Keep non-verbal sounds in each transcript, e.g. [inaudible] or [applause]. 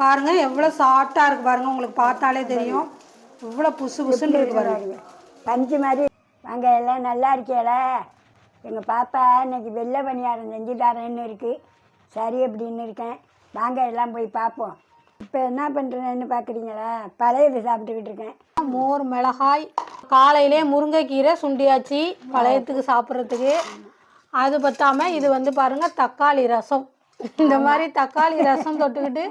பாருங்க எவ்வளோ சாஃப்டாக இருக்கு பாருங்க உங்களுக்கு பார்த்தாலே தெரியும். எவ்வளோ புசு புசுன்னு இருக்கு பாருங்க. பஞ்சு மாதிரி. வாங்க எல்லாம் நல்லா இருக்கேல எங்கள் பாப்பா இன்னைக்கு வெள்ளை பணியாரம் செஞ்சு தரேன்னு இருக்கு. சரி அப்படின்னு இருக்கேன். வாங்க எல்லாம் போய் பார்ப்போம் இப்போ என்ன பண்ணுறேன்னு பார்க்குறீங்களா பழையது சாப்பிட்டுக்கிட்டு இருக்கேன். மோர் மிளகாய் காலையிலே முருங்கைக்கீரை சுண்டியாச்சு பழையத்துக்கு சாப்பிட்றதுக்கு. அது பத்தாம இது வந்து பாருங்க தக்காளி ரசம். இந்த மாதிரி தக்காளி ரசம் தொட்டுக்கிட்டு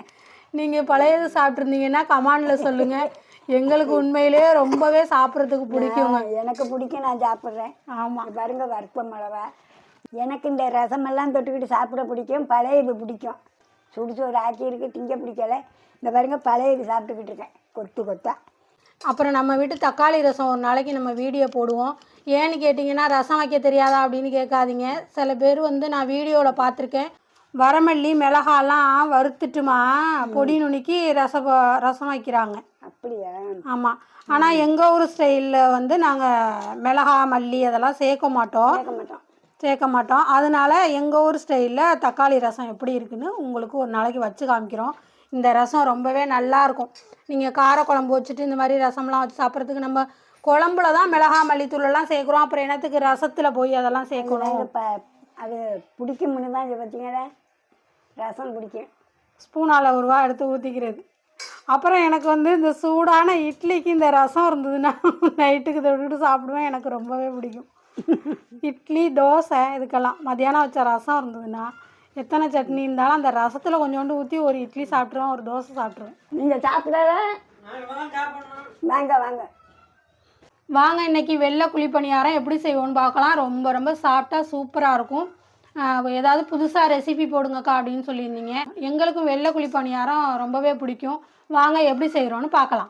நீங்கள் பழையது சாப்பிட்ருந்தீங்கன்னா கமாண்டில் சொல்லுங்கள் எங்களுக்கு உண்மையிலேயே ரொம்பவே சாப்பிட்றதுக்கு பிடிக்குங்க. எனக்கு பிடிக்கும் நான் சாப்பிட்றேன். ஆமாம் பாருங்க வறுப்ப மிளகா எனக்கு இந்த ரசமெல்லாம் தொட்டுக்கிட்டு சாப்பிட பிடிக்கும் பழையது பிடிக்கும். சுடுசோறு ஆக்கி இருக்கு திங்க பிடிக்கல. இந்த பாருங்க பழையது சாப்பிட்டுக்கிட்டு இருக்கேன் கொத்து கொத்தா. அப்புறம் நம்ம வீட்டு தக்காளி ரசம் ஒரு நாளைக்கு நம்ம வீடியோ போடுவோம். ஏன்னு கேட்டிங்கன்னா ரசம் வைக்க தெரியாதா அப்படின்னு கேட்காதீங்க. சில பேர் வந்து நான் வீடியோவில் பார்த்துருக்கேன். வரமல்லி மிளகாலாம் வறுத்துட்டுமா பொடி நுணுக்கி ரசம் ரசம் வைக்கிறாங்க. அப்படியா? ஆமாம் ஆனால் எங்கள் ஊர் ஸ்டைலில் வந்து நாங்கள் மிளகா மல்லி அதெல்லாம் சேர்க்க மாட்டோம். மாட்டோம். சேர்க்க மாட்டோம். அதனால எங்கள் ஊர் ஸ்டைலில் தக்காளி ரசம் எப்படி இருக்குன்னு உங்களுக்கு ஒரு நாளைக்கு வச்சு காமிக்கிறோம். இந்த ரசம் ரொம்பவே நல்லா இருக்கும். நீங்கள் காரக்குழம்பு வச்சுட்டு இந்த மாதிரி ரசம்லாம் வச்சு சாப்பிட்றதுக்கு நம்ம குழம்புல தான் மிளகா மல்லித்தூளெல்லாம் சேர்க்குறோம். அப்புறம் என்னத்துக்கு ரசத்தில் போய் அதெல்லாம் சேர்க்கணும்? அது ப அது பிடிக்கும்னு தான் இது பார்த்தீங்களா ரசம் பிடிக்கும் ஸ்பூனால் ஒரு ரூபா எடுத்து ஊற்றிக்கிறது அப்புறம் எனக்கு வந்து இந்த சூடான இட்லிக்கு இந்த ரசம் இருந்ததுன்னா [laughs] நைட்டுக்கு தொட்டுட்டு சாப்பிடுவேன். எனக்கு ரொம்பவே பிடிக்கும். இட்லி தோசை இதுக்கெல்லாம். மதியானம் வச்ச ரசம் இருந்ததுன்னா எத்தனை சட்னி இருந்தாலும் அந்த ரசத்தில் கொஞ்சோண்டு ஊற்றி ஒரு இட்லி சாப்பிட்ருவேன் ஒரு தோசை சாப்பிட்ருவேன் நீங்கள் சாப்பிடல? வாங்க வாங்க. வாங்க இன்னைக்கு வெள்ளை குழிப்பணியாரம் எப்படி செய்வோன்னு பார்க்கலாம். ரொம்ப ரொம்ப சாஃப்டாக சூப்பராக இருக்கும். ஏதாவது புதுசாக ரெசிபி போடுங்கக்கா அப்படின்னு சொல்லியிருந்தீங்க. எங்களுக்கும் வெள்ளை குழிப்பணியாரம் ரொம்பவே பிடிக்கும். வாங்க எப்படி செய்கிறோன்னு பார்க்கலாம்.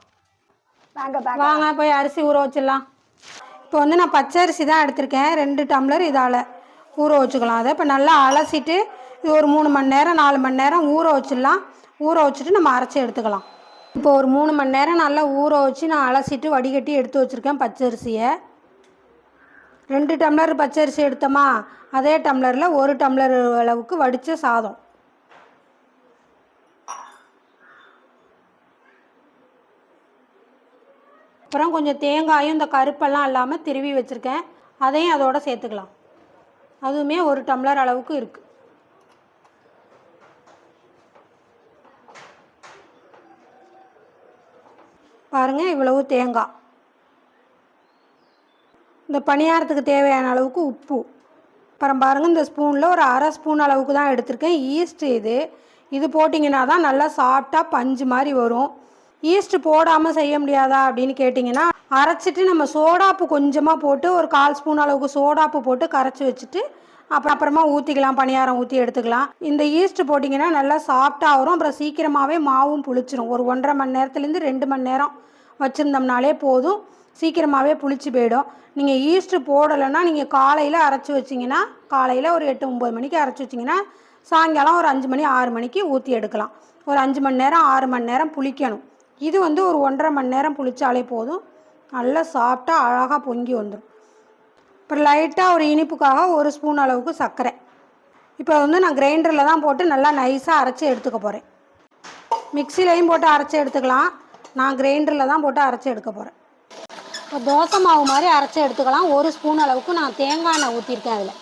வாங்க வாங்க போய் அரிசி ஊற வச்சிடலாம். இப்போ வந்து நான் பச்சை அரிசி தான் எடுத்திருக்கேன். ரெண்டு டம்ளர் இதால் ஊற வச்சுக்கலாம். அதை இப்போ நல்லா அலசிட்டு இது ஒரு மூணு மணி நேரம் நாலு மணி நேரம் ஊற வச்சிடலாம். ஊற வச்சுட்டு நம்ம அரைச்சி எடுத்துக்கலாம். இப்போ ஒரு மூணு மணி நேரம் நல்லா ஊற வச்சு நான் அலசிட்டு வடிகட்டி எடுத்து வச்சுருக்கேன் பச்சை அரிசியை ரெண்டு டம்ளர் பச்சரிசி எடுத்தோமா அதே டம்ளரில் ஒரு டம்ளர் அளவுக்கு வடித்த சாதம். அப்புறம் கொஞ்சம் தேங்காயும் இந்த கருப்பெல்லாம் இல்லாமல் திருவி வச்சுருக்கேன். அதையும் அதோட சேர்த்துக்கலாம். அதுவுமே ஒரு டம்ளர் அளவுக்கு இருக்குது பாருங்கள் இவ்வளவு தேங்காய். இந்த பணியாரத்துக்கு தேவையான அளவுக்கு உப்பு. அப்புறம் பாருங்கள் இந்த ஸ்பூனில் ஒரு அரை ஸ்பூன் அளவுக்கு தான் எடுத்திருக்கேன். ஈஸ்ட்டு இது. இது போட்டிங்கன்னா தான் நல்லா சாஃப்டாக பஞ்சு மாதிரி வரும். ஈஸ்ட்டு போடாமல் செய்ய முடியாதா அப்படின்னு கேட்டிங்கன்னா அரைச்சிட்டு நம்ம சோடாப்பு கொஞ்சமாக போட்டு ஒரு கால் ஸ்பூன் அளவுக்கு சோடாப்பு போட்டு கரைச்சி வச்சுட்டு அப்புறம் அப்புறமா ஊற்றிக்கலாம் பணியாரம் ஊற்றி எடுத்துக்கலாம். இந்த ஈஸ்ட்டு போட்டிங்கன்னா நல்லா சாஃப்டாக வரும். அப்புறம் சீக்கிரமாகவே மாவும் புளிச்சிரும். ஒரு ஒன்றரை மணி நேரத்துலேருந்து ரெண்டு மணி நேரம் வச்சுருந்தோம்னாலே போதும். சீக்கிரமாகவே புளிச்சு போயிடும். நீங்கள் ஈஸ்ட்டு போடலைன்னா நீங்கள் காலையில் அரைச்சி வச்சிங்கன்னா காலையில் ஒரு எட்டு ஒம்பது மணிக்கு அரைச்சி வச்சிங்கன்னா சாயங்காலம் ஒரு அஞ்சு மணி ஆறு மணிக்கு ஊற்றி எடுக்கலாம். ஒரு அஞ்சு மணி நேரம் ஆறு மணி நேரம் புளிக்கணும். இது வந்து ஒரு ஒன்றரை மணி நேரம் புளித்தாலே போதும். நல்லா சாப்பிட்டா அழகாக பொங்கி வந்துடும் அப்புறம் லைட்டாக ஒரு இனிப்புக்காக ஒரு ஸ்பூன் அளவுக்கு சர்க்கரை. இப்போ வந்து நான் கிரைண்டரில் தான் போட்டு நல்லா நைஸாக அரைச்சி எடுத்துக்க போகிறேன் மிக்சிலையும் போட்டு அரைச்சி எடுத்துக்கலாம். நான் கிரைண்டரில் தான் போட்டு அரைச்சி எடுக்க போகிறேன் இப்போ தோசை மாவு மாதிரி அரைச்சி எடுத்துக்கலாம். ஒரு ஸ்பூன் அளவுக்கு நான் தேங்காய் எண்ணெய் ஊற்றிருக்கேன் அதில்.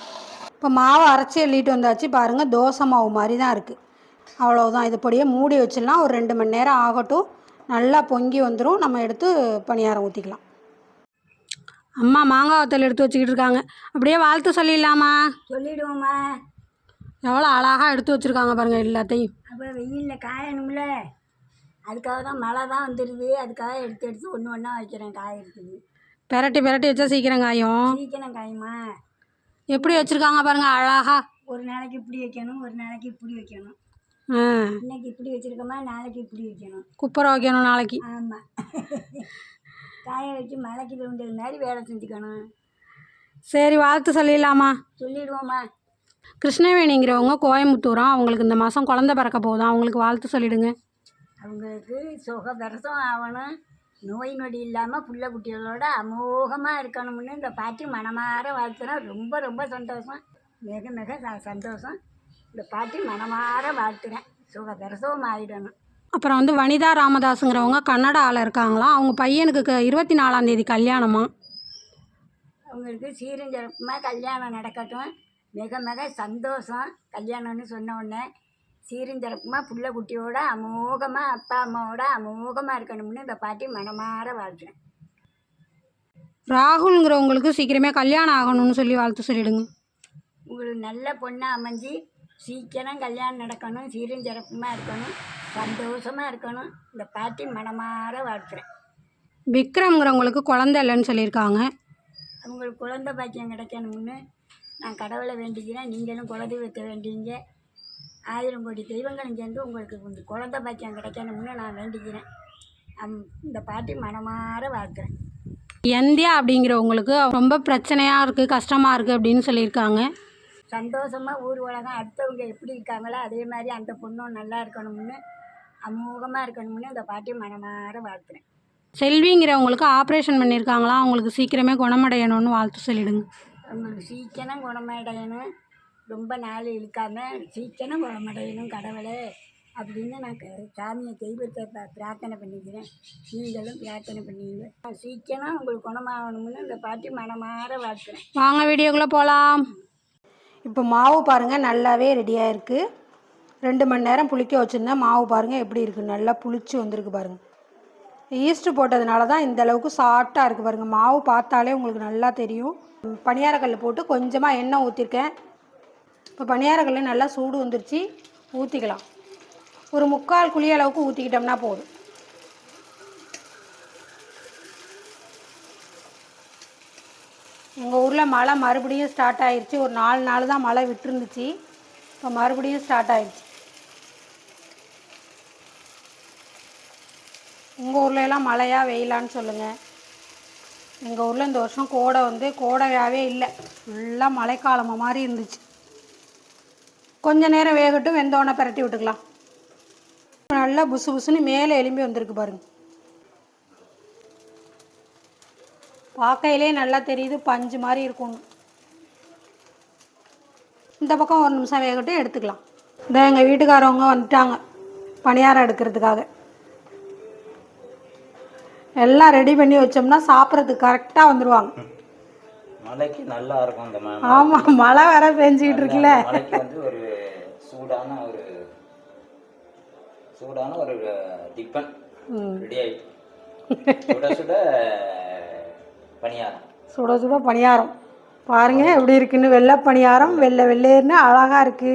இப்போ மாவை அரைச்சி எள்ளிட்டு வந்தாச்சு. பாருங்கள் தோசை மாவு மாதிரி தான் இருக்குது அவ்வளவுதான். இது பொடியே மூடி வச்சிடலாம். ஒரு ரெண்டு மணி நேரம் ஆகட்டும். நல்லா பொங்கி வந்துடும் நம்ம எடுத்து பணியாரம் ஊற்றிக்கலாம் அம்மா மாங்காய் வத்தல் எடுத்து வச்சுக்கிட்டு இருக்காங்க. அப்படியே வாழ்த்து சொல்லிடலாமா? சொல்லிடுவோம்மா. எவ்வளோ அழகாக எடுத்து வச்சுருக்காங்க பாருங்கள் எல்லாத்தையும். அப்போ வெயிலில் காயணும்ல. அதுக்காக தான் மழை தான் வந்துடுது அதுக்காக எடுத்து எடுத்து ஒன்று ஒன்றா வைக்கிறேன் காய இருக்குது பெரட்டி பெரட்டி வச்சா சீக்கிரம் காயும். சீக்கிரம் காயுமா? எப்படி வச்சுருக்காங்க பாருங்கள் அழகாக ஒரு நாளைக்கு இப்படி வைக்கணும் ஒரு நாளைக்கு இப்படி வைக்கணும். ஆ. இன்னைக்கு இப்படி வச்சிருக்கோமா நாளைக்கு இப்படி வைக்கணும். குப்பரை வைக்கணும் நாளைக்கு. ஆமாம் காய வச்சு மழைக்கு தோண்டது மாதிரி வேலை செஞ்சுக்கணும். சரி வாழ்த்து சொல்லிடலாமா? சொல்லிடுவோம்மா. கிருஷ்ணவேணிங்கிறவங்க கோயம்புத்தூரா. அவங்களுக்கு இந்த மாதம் குழந்த பிறக்க போகுதா? அவங்களுக்கு வாழ்த்து சொல்லிடுங்க. அவங்களுக்கு சுக விரசம் ஆகணும். நோய் நொடி இல்லாமல் புள்ள குட்டிகளோட அமோகமாக இருக்கணும்னு இந்த பாட்டி மனமார வாழ்த்துறேன் ரொம்ப ரொம்ப சந்தோஷம். மிக மிக ச- சந்தோஷம். இந்த பாட்டி மனமார வாழ்த்துறேன். சுக பிரசவம் ஆகிடணும் அப்புறம் வந்து வனிதா ராமதாஸுங்கிறவங்க கன்னடாவில் இருக்காங்களாம். அவங்க பையனுக்கு இருபத்தி நாலாம் தேதி கல்யாணமா? அவங்களுக்கு சீரும் சிறப்புமாக கல்யாணம் நடக்கட்டும். மிக மிக சந்தோஷம். கல்யாணம்னு சொன்ன உடனே சிறப்புமாக புள்ள குட்டியோட அமோகமாக அப்பா அம்மாவோட அமோகமாக இருக்கணும்னு இந்த பாட்டி மனமாற வாழ்த்துறேன் ராகுல்ங்கிறவங்களுக்கு சீக்கிரமே கல்யாணம் ஆகணும்னு சொல்லி வாழ்த்து சொல்லிடுங்க. உங்களுக்கு நல்ல பொண்ணாக அமைஞ்சு சீக்கிரம் கல்யாணம் நடக்கணும் சீரும் சிறப்புமாக இருக்கணும் சந்தோஷமாக இருக்கணும். இந்த பாட்டி மனமாற வாழ்த்துறேன் விக்ரம்ங்கிறவங்களுக்கு குழந்தை இல்லைன்னு சொல்லியிருக்காங்க. அவங்களுக்கு குழந்தை பாக்கியம் கிடைக்கணும்னு நான் கடவுளை வேண்டிக்கிறேன். நீங்களும் குலதெய்வத்தை வேண்டிங்க. ஆயிரம் கோடி தெய்வங்களும் சேர்ந்து உங்களுக்கு இந்த குழந்தை பாக்கியம் கிடைக்கணும்னு நான் வேண்டிக்கிறேன் அம் இந்த பாட்டி மனமாற வாழ்த்துறேன். எந்தியா அப்படிங்கிறவங்களுக்கு ரொம்ப பிரச்சனையாக இருக்குது கஷ்டமாக இருக்குது அப்படின்னு சொல்லியிருக்காங்க. சந்தோஷமாக ஊர் உலகம் அடுத்தவங்க எப்படி இருக்காங்களோ அதே மாதிரி அந்த பொண்ணும் நல்லா இருக்கணும்னு அமோகமாக இருக்கணும்னு இந்த பாட்டி மனமாற வாழ்த்துறேன். செல்விங்கிறவங்களுக்கு ஆப்ரேஷன் பண்ணியிருக்காங்களாம் அவங்களுக்கு சீக்கிரமே குணமடையணும்னு வாழ்த்து சொல்லிடுங்க. அவங்களுக்கு சீக்கிரம் குணமடையணும். ரொம்ப நாள் இழுக்காம சீக்கிரம் குணமடையணும் கடவுளே அப்படின்னு நான் க- சாமியை தெய்வத்தை ப- பிரார்த்தனை பண்ணிக்கிறேன். நீங்களும் பிரார்த்தனை பண்ணிங்க. சீக்கிரம் உங்களுக்கு குணமாகணும்னு இந்த பாட்டி மனமாற வாழ்த்துறேன். வாங்க வீடியோக்குள்ளே போகலாம் இப்போ மாவு பாருங்கள் நல்லாவே ரெடியாக இருக்குது ரெண்டு மணி நேரம் புளிக்க வச்சுருந்தேன் மாவு பாருங்கள் எப்படி இருக்குது நல்லா புளிச்சு வந்திருக்கு பாருங்கள் ஈஸ்ட் போட்டதுனால தான் இந்த அளவுக்கு சாஃப்டாக இருக்குது பாருங்கள் மாவு பார்த்தாலே உங்களுக்கு நல்லா தெரியும். பணியாரக்கல் போட்டு கொஞ்சமாக எண்ணெய் ஊற்றிருக்கேன் இப்போ பணியாரங்களில் நல்லா சூடு வந்துருச்சு ஊற்றிக்கலாம் ஒரு முக்கால் குழி அளவுக்கு ஊற்றிக்கிட்டோம்னா போதும். எங்கள் ஊரில் மழை மறுபடியும் ஸ்டார்ட் ஆயிருச்சு. ஒரு நாலு நாள் தான் மழை விட்டுருந்துச்சு. இப்போ மறுபடியும் ஸ்டார்ட் ஆயிடுச்சு உங்கள் ஊர்ல எல்லாம் மழையா வெயிலான்னு சொல்லுங்கள் எங்கள் ஊரில் இந்த வருஷம் கோடை வந்து கோடையாகவே இல்லை. ஃபுல்லாக மழைக்காலமாக மாதிரி இருந்துச்சு. கொஞ்ச நேரம் வேகட்டும் வெந்தோடனே பிரட்டி விட்டுக்கலாம். நல்லா புசு புசுன்னு மேலே எலும்பி வந்திருக்கு பாருங்க. பார்க்கையிலே நல்லா தெரியுது பஞ்சு மாதிரி இருக்கும். இந்த பக்கம் ஒரு நிமிஷம் வேகட்டும் எடுத்துக்கலாம். இந்த எங்கள் வீட்டுக்காரவங்க வந்துட்டாங்க பணியாரம் எடுக்கிறதுக்காக. எல்லாம் ரெடி பண்ணி வச்சோம்னா சாப்பிட்றதுக்கு கரெக்டாக வந்துடுவாங்க மலைக்கு நல்லா இருக்கும் இந்த ம- ஆமாம் மழை வேற பெஞ்சிக்கிட்டு இருக்குல்ல. வந்து ஒரு சூடான ஒரு சூடான ஒரு டிப்பன் ரெடி ஆயிட்டு. சுட சுட பணியாரம். சுட சுட பணியாரம். பாருங்க எப்படி இருக்குன்னு. வெள்ளை பணியாரம் வெள்ளை வெள்ளேர்னு அழகா இருக்கு.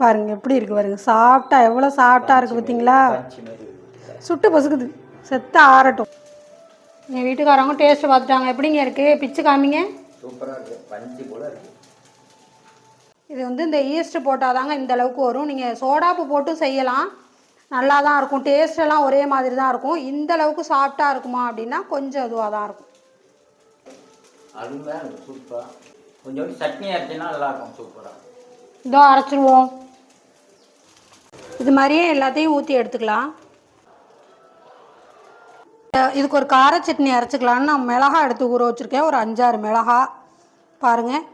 பாருங்க எப்படி இருக்கு பாருங்க. சாப்பிட்டா எவ்வளோ சாப்பிட்டா இருக்கு பார்த்தீங்களா சுட்டு பசுக்குது. செத்த ஆறட்டும். என் வீட்டுக்காரவங்க டேஸ்ட் பார்த்துட்டாங்க. எப்படிங்க இருக்கு? பிச்சு காமிங்க. சூப்பராக இருக்கு. பஞ்சு போல இருக்கு. இது வந்து இந்த ஈஸ்ட் போட்டால் தாங்க இந்த அளவுக்கு வரும். நீங்கள் சோடாப்பு போட்டு செய்யலாம். நல்லா தான் இருக்கும். டேஸ்ட் எல்லாம் ஒரே மாதிரி தான் இருக்கும். இந்த அளவுக்கு சாஃப்டா இருக்குமா அப்படின்னா கொஞ்சம் இதுவாக தான் இருக்கும் இருக்கு. சூப்பராக கொஞ்சோண்டு சட்னி அரைச்சினா நல்லா இருக்கும் சூப்பராக இதோ அரைச்சிருவோம். இது மாதிரியே எல்லாத்தையும் ஊற்றி எடுத்துக்கலாம். இதுக்கு ஒரு கார சட்னி அரைச்சிக்கலான்னு நான் மிளகா எடுத்து ஊற வச்சுருக்கேன். ஒரு அஞ்சாறு மிளகா பாருங்கள்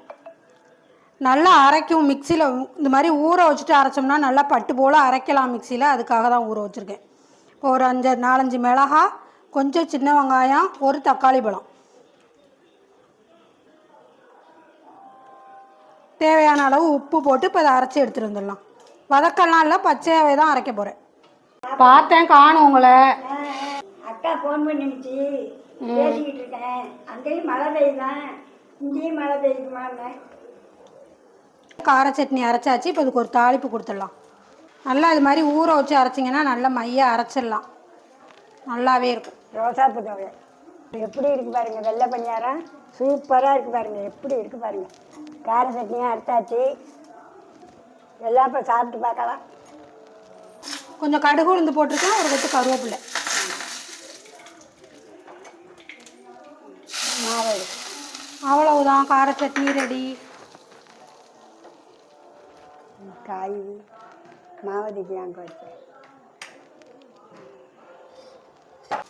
நல்லா அரைக்கும் மிக்சியில் இந்த மாதிரி ஊற வச்சுட்டு அரைச்சோம்னா நல்லா பட்டு போல் அரைக்கலாம் மிக்சியில் அதுக்காக தான் ஊற வச்சுருக்கேன். இப்போ ஒரு அஞ்சு நாலஞ்சு மிளகா கொஞ்சம் சின்ன வெங்காயம் ஒரு தக்காளி பழம். தேவையான அளவு உப்பு போட்டு இப்போ அதை அரைச்சி எடுத்துகிட்டு வந்துடலாம். வதக்கல்லாம் இல்லை பச்சையாகவே தான் அரைக்க போகிறேன் பார்த்தேன் காணும் உங்களை. அக்கா ஃபோன் பண்ணிடுச்சு பேசிக்கிட்டு இருக்கேன். அங்கேயும் மழை பெய்யுதான் இங்கேயும் மழை பெய்யுமான்னு கார சட்னி அரைச்சாச்சு. இப்போ இதுக்கு ஒரு தாளிப்பு கொடுத்துடலாம். நல்லா இது மாதிரி ஊற வச்சு அரைச்சிங்கன்னா நல்லா மைய அரைச்சிடலாம். நல்லாவே இருக்கும் ரோசாப்பூ துவை எப்படி இருக்கு பாருங்க வெள்ளை பணியாரம். சூப்பராக இருக்கு பாருங்க எப்படி இருக்கு பாருங்க. கார சட்னியும் அரைச்சாச்சு. எல்லாம் இப்போ சாப்பிட்டு பார்க்கலாம். கொஞ்சம் கடுகு உளுந்து போட்டிருக்கேன் ஒரு கொத்து கருவேப்பிலை. மாவு. அவ்வளவுதான் கார சட்னி ரெடி காய் மாவதிக்கு அங்கே வச்சேன்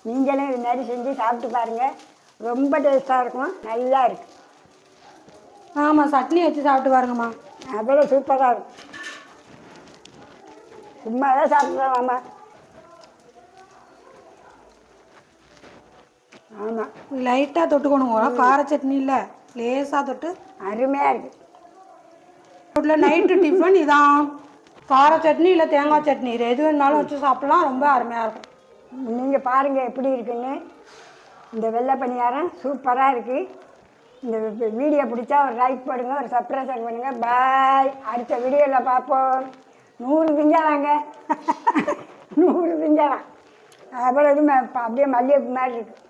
நீங்களும் இது மாதிரி செஞ்சு சாப்பிட்டு பாருங்க. ரொம்ப டேஸ்ட்டாக இருக்கும். நல்லா இருக்கு. ஆமாம் சட்னி வச்சு சாப்பிட்டு பாருங்கம்மா. அவ்வளோ சூப்பராக இருக்கும். சும்மா தான் சாப்பிட்றோம் ஆமாம் ஆமாம் லைட்டாக தொட்டுக்கணுங்க கார சட்னி இல்லை. லேசாக தொட்டு அருமையாக இருக்குது வீட்டில் நைட்டு டிஃபன் இதான். கார சட்னி இல்லை தேங்காய் சட்னி. இது எது வேணாலும் வச்சு சாப்பிட்லாம். ரொம்ப அருமையாக இருக்கும். நீங்கள் பாருங்கள் எப்படி இருக்குன்னு. இந்த வெள்ளை பணியாரம் சூப்பராக இருக்குது இந்த வீடியோ பிடிச்சா ஒரு லைக் பண்ணுங்க ஒரு சப்ரேஷன் பண்ணுங்கள் பாய் அடுத்த வீடியோவில் பார்ப்போம். நூறு திங்கலாங்க [laughs] நூறு திங்கலாம் அவ்வளோ இது ம- அப்படியே மல்லிகைப்பூ மாதிரி இருக்குது